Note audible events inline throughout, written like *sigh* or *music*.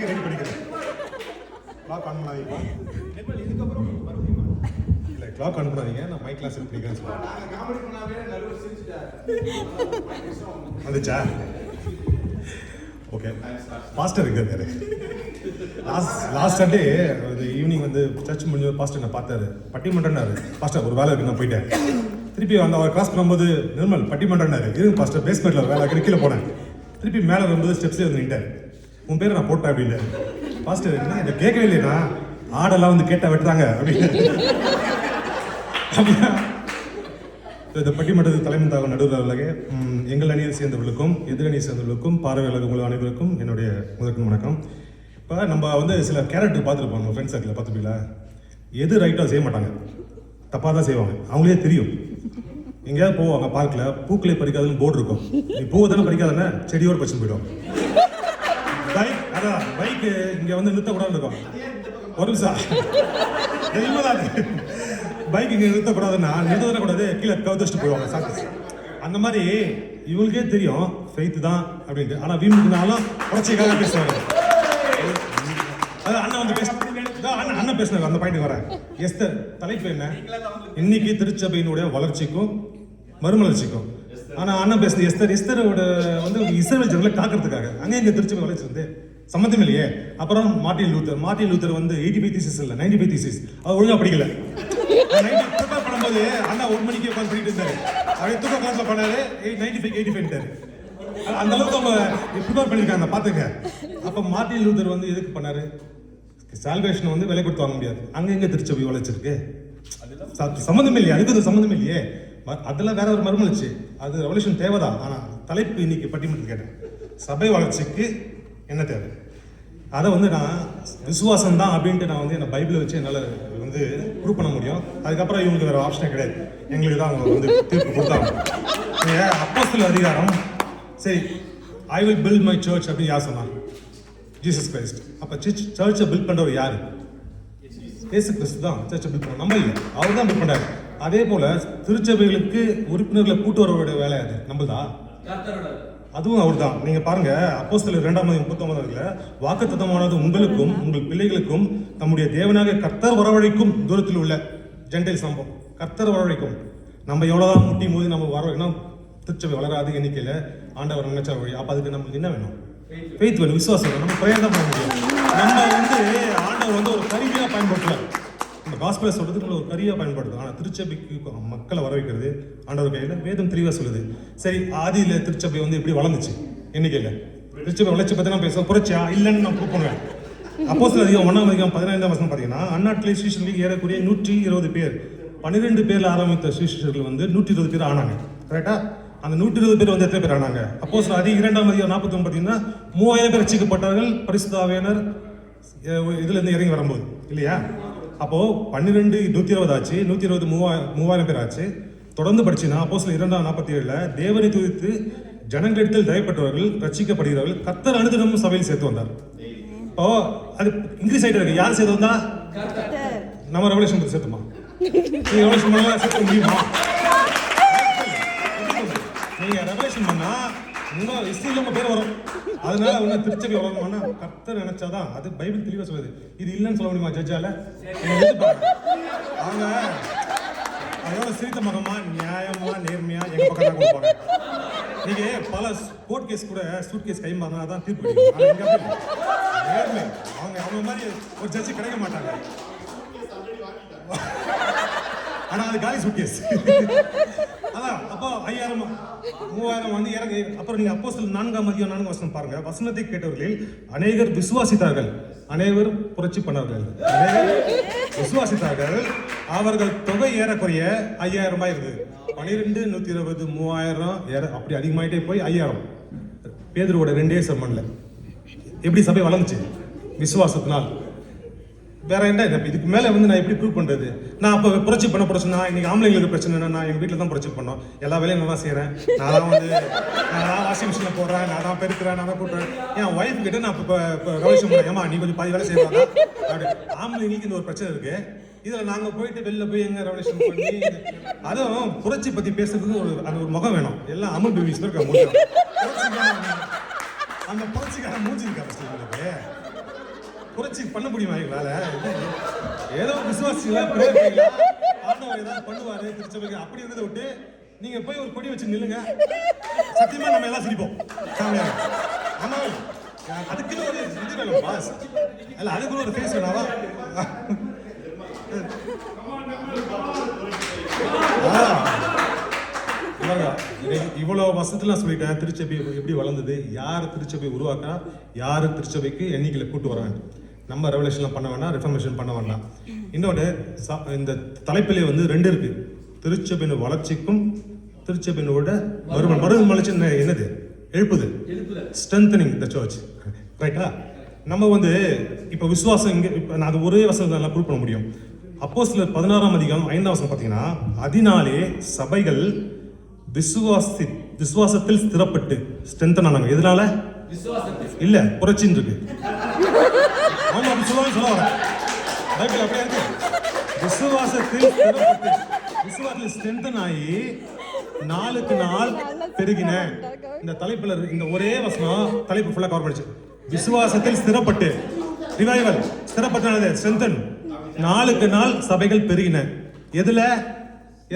மைக்கு ready பண்ணிக்கிறேன் clock on பண்ணாதீங்க இல்லை கிளாக் ஆன் பண்ணாதீங்க. நான் மைக் கிளாஸ் செட் பண்ணிக்கிறேன் சொல்லுவேன் வந்துச்சா? ஓகே பாஸ்டர் இருக்காரு லாஸ்ட் லாஸ்ட் சண்டே அது ஈவினிங் வந்து சர்ச் முடிஞ்ச பாஸ்டர் நான் பார்த்தாரு. பட்டிமன்றம்னாரு. பாஸ்டர் ஒரு வேலை இருக்கு நான் போயிட்டேன். திருப்பி வந்து அவர் கிளாஸ் பண்ணும்போது நிர்மல் பட்டிமன்றம்னாரு. இருங்க பாஸ்டர் பேஸ்மெண்ட்ல வேலை கீழே போனேன். திருப்பி மேலே வரும்போது ஸ்டெப்ஸ்லேயே வந்து நின்ட்டார் உன் பேரை நான் போட்டேன் அப்படின்னு. பாஸ்டர் என்ன இதை கேட்கவே இல்லையா ஆடெல்லாம் வந்து கேட்டா வெட்டுறாங்க அப்படின்னு. இந்த பட்டிமன்றத்து தலைமை தாக நடுவர்களாக ம், எங்கள் அணியை சேர்ந்தவர்களுக்கும் எதிர் அணியை சேர்ந்தவர்களுக்கும் பார்வையாளர் உங்கள் அனைவருக்கும் என்னுடைய முதற்கும் வணக்கம். இப்போ நம்ம வந்து சில கேரக்டர் பார்த்துருப்போம் நம்ம ஃப்ரெண்ட்ஸ் சர்க்கிளில் பார்த்துப்பீங்களா? எது ரைட்டாக செய்ய மாட்டாங்க. தப்பாக தான் செய்வாங்க. அவங்களே தெரியும். எங்கேயாவது போவாங்க பார்க்கில் பூக்களை பறிக்காதுன்னு போர்டு இருக்கும். நீ பூவை தானே பறிக்காதானே? செடியோடு பறிச்சு போயிடும் அதான் பைக்கு இங்கே வந்து நிறுத்தக்கூடாதுன்னு இருக்கும். ஒரு நிமிஷம். தெய்வம் பைக் இங்கே நிறுத்தக்கூடாதுன்னா நிறுத்த கூடாது கீழே கவுத்தடிச்சுட்டு போயிடுவாங்க சாக்கு. அந்த மாதிரி இவங்களுக்கே தெரியும் ஃபெய்த்து தான் அப்படின்ட்டு. ஆனால் வீமுக்குனாலும் புரட்சிக்காக பேசுவாங்க அண்ணன் வந்து பேச அண்ணன் அண்ணன் பேசினாங்க அந்த பாயிண்ட் வரேன். எஸ்தர் தலைப்பு என்ன? இன்னைக்கு திருச்சபையினுடைய வளர்ச்சிக்கும் மறுமலர்ச்சிக்கும். ஆனால் அண்ணன் பேசுன எஸ்தர். எஸ்தரோட வந்து இஸ்ரேல் ஜனங்களை காக்கிறதுக்காக அங்கே இங்கே திருச்சபை வளர்ச்சி வந்து சம்மந்தம் இல்லையே. அப்புறம் மார்டின் லூத்தர். மார்ட்டின் லூத்தர் வந்து எயிட்டி ஃபைவ் தீசிஸ் இல்லை நைன்டி ஃபைவ் தீசிஸ் அவர் ஒழுங்காக படிக்கல. ப்ரிப்பேர் பண்ணும்போது அண்ணா ஒரு மணிக்கு உட்காந்து பண்ணிட்டு இருந்தாரு. அப்படியே தூக்க கிளாஸில் பண்ணாரு நைன்டி ஃபைவ் எயிட்டி ஃபைவ் அந்த அளவுக்கு அவங்க ப்ரிப்பேர் பண்ணியிருக்காங்க பார்த்துங்க. அப்போ மார்டின் லூத்தர் வந்து எதுக்கு பண்ணாரு? சால்வேஷனை வந்து விலை கொடுத்து வாங்க முடியாது. அங்கே எங்கே திருச்சபை உழைச்சிருக்கு சம்மந்தம் இல்லையா. அதுக்கு அது சம்மந்தம் இல்லையே. அதெல்லாம் வேற ஒரு மறுமலர்ச்சி அது ரெவல்யூஷன் தேவைதான். ஆனால் தலைப்பு இன்னைக்கு பட்டிமன்றம் கேட்டேன். சபை வளர்ச்சிக்கு என்ன தேவை? அதை வந்து நான் விசுவாசம் தான் அப்படின்ட்டு நான் வந்து என்ன பைபிளை வச்சு என்னால் வந்து ப்ரூவ் பண்ண முடியும். அதுக்கப்புறம் இவங்களுக்கு வேற ஆப்ஷனே கிடையாது. எங்களுக்கு தான் அவங்க வந்து தீர்ப்பு கொடுத்தாங்க. அப்போஸ்தல அதிகாரம். சரி I will build my church அப்படின்னு யார் சொன்னாங்க? ஜீசஸ் கிரைஸ்ட் அப்போ சர்ச் சர்ச்சை பில்ட் பண்ணுறவர் யார்? ஏசு கிறிஸ்து தான். சர்ச்சை பில்ட் பண்ண நம்ம இல்லை. அவர் தான் பில்ட் பண்ணாரு அதே போல் திருச்சபைகளுக்கு உறுப்பினர்களை கூட்டு வரவருடைய வேலை அது. நம்மளதா? அதுவும் அவர் தான் நீங்க பாருங்க சில இரண்டாம் மதி முப்பத்தொன்பதுல வாக்குத்தத்தமானது உங்களுக்கும் உங்கள் பிள்ளைகளுக்கும் நம்முடைய தேவனாக கர்த்தர் வரவழைக்கும் தூரத்தில் உள்ள ஜென்டைல் சம்பவம். கர்த்தர் வரவழைக்கும். நம்ம எவ்வளவுதான் முட்டி போது நம்ம வர ஏன்னா திருச்சபை வளராது எண்ணிக்கையில ஆண்டவர் நினைச்சா வழி அப்ப அதுக்கு நம்மளுக்கு என்ன வேணும்? ஃபெய்த் வேணும் விசுவாசம் நம்ம பிரேயர் தான் பண்ண முடியும் நம்ம வந்து ஆண்டவர் வந்து ஒரு கருவியா பயன்படுத்தல. அந்த காஸ்பிளை சொல்கிறதுக்கு ஒரு கரியாக பயன்படுது. ஆனால் திருச்சபைக்கு மக்களை வர வைக்கிறது ஆண்டவர் கையில் வேதம் தெளிவாக சொல்லுது. சரி ஆதியில் திருச்சபை வந்து எப்படி வளர்ந்துச்சு? எண்ணிக்கையில. திருச்சபை வளர்ச்சி பற்றி நான் பேச புரட்சியா? இல்லைன்னு நான் ப்ரூவ் பண்ணுவேன் அப்போ சில அதிகம் ஒன்றாம் அதிகம் பதினைந்தாம் வருஷம் பார்த்தீங்கன்னா அந்நாட்டிலே ஸ்ரீஷர்களுக்கு ஏறக்கூடிய நூற்றி இருபது பேர் பன்னிரெண்டு பேர்ல ஆரம்பித்த ஸ்ரீஷர்கள் வந்து நூற்றி இருபது பேர் ஆனாங்க. கரெக்டா அந்த நூற்றி இருபது பேர் வந்து எத்தனை பேர் ஆனாங்க? அப்போ சில அதிக இரண்டாம் அதிகம் நாற்பத்தி ஒன்று பார்த்தீங்கன்னா மூவாயிரம் பேர் ரசிக்கப்பட்டார்கள் பரிசுத்தாவியனர் இதுல இருந்து இறங்கி வரும்போது. இல்லையா? அப்போ பன்னிரெண்டு நூத்தி இருபது ஆச்சு நூத்தி இருபது மூவாயிரம் மூவாயிரம் பேர் ஆச்சு. தொடர்ந்து படிச்சுன்னா அப்போ சில இரண்டாம் நாற்பத்தி ஏழுல தேவனை துதித்து ஜனங்களிடத்தில் தயப்பட்டவர்கள் ரட்சிக்கப்படுகிறவர்கள் கத்தர் அனுதினமும் சபையில் சேர்த்து வந்தார். இப்போ அது இங்கிலீஷ் ஆயிட்டு இருக்கு. யார் சேர்த்து வந்தா? நம்ம ரெவல்யூஷன் பத்தி சேர்த்துமா? நீங்க ரெவல்யூஷன் பண்ணா சேர்க்க முடியுமா? *laughs* நீங்க ரெவல்யூஷன் பண்ணா உங்க ஹிஸ்டரியில உங்க பேர் வரும். அதனால அவங்க திருச்சபை வளரணும்னா கர்த்தர் நினைச்சாதான் அது பைபிள் தெளிவா சொல்லுது. இது இல்லைன்னு சொல்ல முடியுமா ஜட்ஜால? அவங்க அதோட சிரித்த மகமா நியாயமா நேர்மையா எங்க பக்கம் தான் நீங்க பல கோர்ட் கேஸ் கூட சூட் கேஸ் கை மாறினா தான் தீர்ப்பு நேர்மை. அவங்க அவங்க மாதிரி ஒரு ஜட்ஜி கிடைக்க மாட்டாங்க. ஆனா அது காலி சூட் கேஸ் அதான் அப்போ ஐயாயிரம் மூவாயிரம் வந்து இறங்கு அப்புறம் நீங்க அப்போ சில நான்காம் மதியம் நான்கு வசனம் பாருங்க. வசனத்தை கேட்டவர்களில் அநேகர் விசுவாசித்தார்கள். அனைவர் புரட்சி பண்ணார்கள் அநேகர் விசுவாசித்தார்கள். அவர்கள் தொகை ஏறக்குறைய ஐயாயிரம் ரூபாய் இருக்குது பனிரெண்டு நூத்தி இருபது மூவாயிரம் ஏற- அப்படி அதிகமாயிட்டே போய் ஐயாயிரம். பேதரோட ரெண்டே செம்மன்ல எப்படி சபை வளர்ந்துச்சு? விசுவாசத்தினால். வேற என்ன இது? இதுக்கு மேலே வந்து நான் எப்படி ப்ரூவ் பண்ணுறது நான் அப்போ புரட்சி பண்ண பிரச்சனை இன்னைக்கு ஆம்பளைங்களுக்கு பிரச்சனை என்ன நான் எங்கள் வீட்டில் தான் புரட்சி பண்ணோம். எல்லா வேலையும் நான் தான் நான் தான் வந்து நான் தான் வாஷிங் மிஷினில் போடுறேன் நான் தான் பெருக்கிறேன் நான் தான் போடுறேன் என் ஒய்ஃப் கிட்ட நான் இப்போ ரவிஷம் பண்ணேன் நீ கொஞ்சம் பாதி வேலை செய்வாங்க. அப்படி ஆம்பளைங்களுக்கு இந்த ஒரு பிரச்சனை இருக்கு. இதில் நாங்கள் போயிட்டு வெளில போய் எங்கே ரெவல்யூஷன் பண்ணி அதுவும் புரட்சி பற்றி பேசுறதுக்கு ஒரு அந்த ஒரு முகம் வேணும். எல்லாம் அமுல் பேபிஸ் இருக்க முடியும். அந்த புரட்சிக்கார மூஞ்சி இருக்கா உங்களுக்கு? புரட்சி பண்ண முடியுமா எங்களால? ஏதோ விசுவாசிகளா ஆண்டவர் ஏதாவது பண்ணுவாரு திருச்சபைக்கு அப்படி இருந்ததை விட்டு நீங்க போய் ஒரு கொடி வச்சு நில்லுங்க. சத்தியமா நம்ம எல்லாம் சிரிப்போம். ஆமா அதுக்குன்னு ஒரு இது வேணும் பாஸ் இல்ல அதுக்குன்னு ஒரு ஃபேஸ் வேணாவா இவ்வளவு வருஷத்துல நான் சொல்லிட்டேன். திருச்சபை எப்படி வளர்ந்தது? யார் திருச்சபை உருவாக்கா யார் திருச்சபைக்கு எண்ணிக்கையில கூட்டு வர வேண்டும் நம்ம ரெவலேஷன்லாம் பண்ண வேண்டாம் ரெஃபர்மேஷன் பண்ண வேண்டாம் இன்னொன்று இந்த தலைப்பிலே வந்து ரெண்டு இருக்கு. திருச்சபையின் வளர்ச்சிக்கும் திருச்சபையினோட மறு மறுமலர்ச்சி என்ன- என்னது? எழுப்புது ஸ்ட்ரென்தனிங் த சர்ச் ரைட்டா நம்ம வந்து இப்போ விசுவாசம் இங்கே இப்போ நான் அது ஒரே வசனம் தான் ப்ரூவ் பண்ண முடியும். அப்போ சில பதினாறாம் அதிகாரம் ஐந்தாம் வசனம் பார்த்தீங்கன்னா அதனாலே சபைகள் விசுவாசி விசுவாசத்தில் ஸ்திரப்பட்டு ஸ்ட்ரென்தன் ஆனாங்க எதனால இல்ல புரட்சின்னு இருக்கு ஆமா அப்படி சொல்லுவாங்க சொல்ல வரேன். பைபிள் அப்படியே இருக்கு. விசுவாசத்தில் ஸ்திரப்பட்டு விசுவாசத்தில் ஸ்ட்ரென்தன் ஆகி நாளுக்கு நாள் பெருகின. இந்த தலைப்புல இந்த ஒரே வசனம் தலைப்பு ஃபுல்லா கவர் பண்ணிச்சு விசுவாசத்தில் ஸ்திரப்பட்டு. ரிவைவல் ஸ்திரப்பட்டானது ஸ்ட்ரென்தன் நாளுக்கு நாள் சபைகள் பெருகின. எதுல?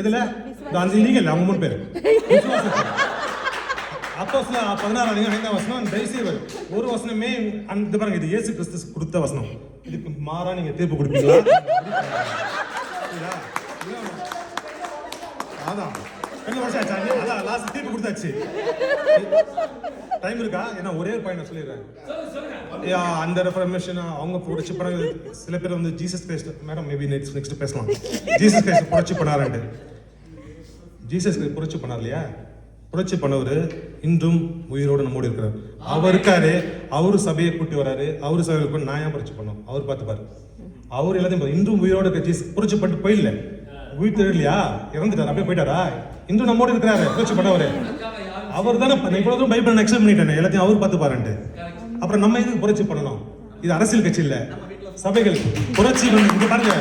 எதுல? இந்த அஞ்சு நீங்கள் அவங்க அப்போ சில பதினாறு அதிகம் ஐந்தாம் வசனம் தயவுசெய்து ஒரு வசனமே அந்த பாருங்க இது இயேசு கிறிஸ்து கொடுத்த வசனம் இதுக்கு மாறா நீங்க தீர்ப்பு கொடுப்பீங்களா அதான் ரெண்டு வருஷம் ஆச்சு அதான் லாஸ்ட் தீர்ப்பு கொடுத்தாச்சு டைம் இருக்கா? ஏன்னா ஒரே ஒரு பையனை சொல்லிடுறேன் யா, அந்த ரெஃபர்மேஷன் அவங்க புடிச்சு பண்ண சில பேர் வந்து Jesus Christ madam maybe next next பேசலாம். ஜீசஸ் கிரைஸ்ட் புடிச்சு பண்ணாரண்டு ஜீசஸ் புரட்சி பண்ணார் இல்லையா புரட்சி பண்ணவர் இன்றும் உயிரோடு நம்மோடு இருக்கிறார். அவர் இருக்காரு அவரு சபையை கூட்டி வராரு அவரு சபையை கூட நான் ஏன் புரட்சி பண்ணோம் அவர் பார்த்துப்பாரு அவர் எல்லாத்தையும் இன்றும் உயிரோடு இருக்க ஜீசஸ் புரட்சி பண்ணிட்டு போயிடல உயிர் தெரியலையா இறந்துட்டார். அப்படியே போயிட்டாரா? இன்றும் நம்மோடு இருக்கிறாரு. புரட்சி பண்ணவரு. அவர் தானே இவ்வளோ தூரம் பைபிள் எக்ஸ்பிளைன் பண்ணிட்டேன் எல்லாத்தையும் அவர் பார்த்து பாருன்ட்டு. அப்புறம் நம்ம எதுக்கு புரட்சி பண்ணணும்? இது அரசியல் கட்சி இல்லை. சபைகள் புரட்சி பாருங்க.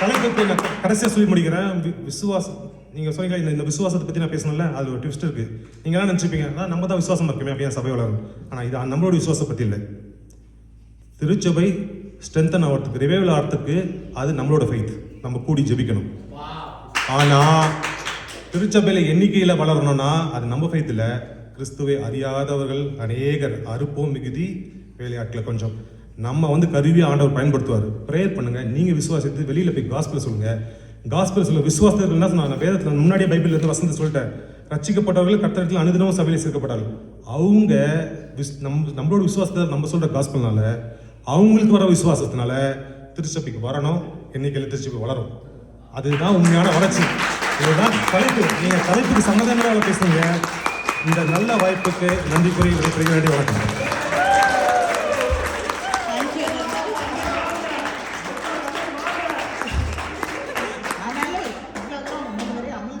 தலைப்புக்கு நான் கடைசியாக சொல்லி முடிக்கிறேன். வி- விசுவாசம். நீங்கள் சொன்னீங்க இந்த இந்த விசுவாசத்தை பற்றி நான் பேசணும்ல அது ஒரு ட்விஸ்ட் இருக்குது நீங்கள் என்ன நினைச்சுப்பீங்க நம்ம தான் விசுவாசம் இருக்குமே அப்படியே சபை வளரும் ஆனால் இது நம்மளோட விசுவாசம் பற்றி இல்லை. திருச்சபை ஸ்ட்ரென்தன் ஆகிறதுக்கு ரிவைவல் ஆகிறதுக்கு அது நம்மளோட ஃபைத் நம்ம கூடி ஜெபிக்கணும். ஆனால் திருச்சபையில் எண்ணிக்கையில் வளரணும்னா அது நம்ம ஃபைத்தில் கிறிஸ்துவை அறியாதவர்கள் அநேகர் அறுப்போம் மிகுதி வேலையாட்களை கொஞ்சம். நம்ம வந்து கருவியை ஆண்டவர் பயன்படுத்துவார். ப்ரேயர் பண்ணுங்கள் நீங்கள் விசுவாசித்து வெளியில் போய் காஸ்பிள் சொல்லுங்கள் காஸ்பிள் சொல்ல விசுவாசத்தில் என்ன சொன்னாங்க? வேதத்தில் முன்னாடியே பைபிள் இருந்து வசந்த சொல்லிட்டேன். ரச்சிக்கப்பட்டவர்கள் கர்த்தரத்தில் அனுதினமும் சபையில் சேர்க்கப்பட்டார்கள். அவங்க விஸ்- நம்ம நம்மளோட விசுவாசத்தை நம்ம சொல்கிற காஸ்பிள்னால அவங்களுக்கு வர விசுவாசத்தினால திருச்சபைக்கு வரணும். எண்ணிக்கையில் திருச்சபை வளரும்? அதுதான் உண்மையான வளர்ச்சி. இதுதான் தலைப்பு. நீங்கள் தலைப்புக்கு சம்மதங்களாக பேசுங்க இந்த நல்ல வாய்ப்புக்கு நன்றி கூறி விடைபெறுகிறேன். வணக்கம்.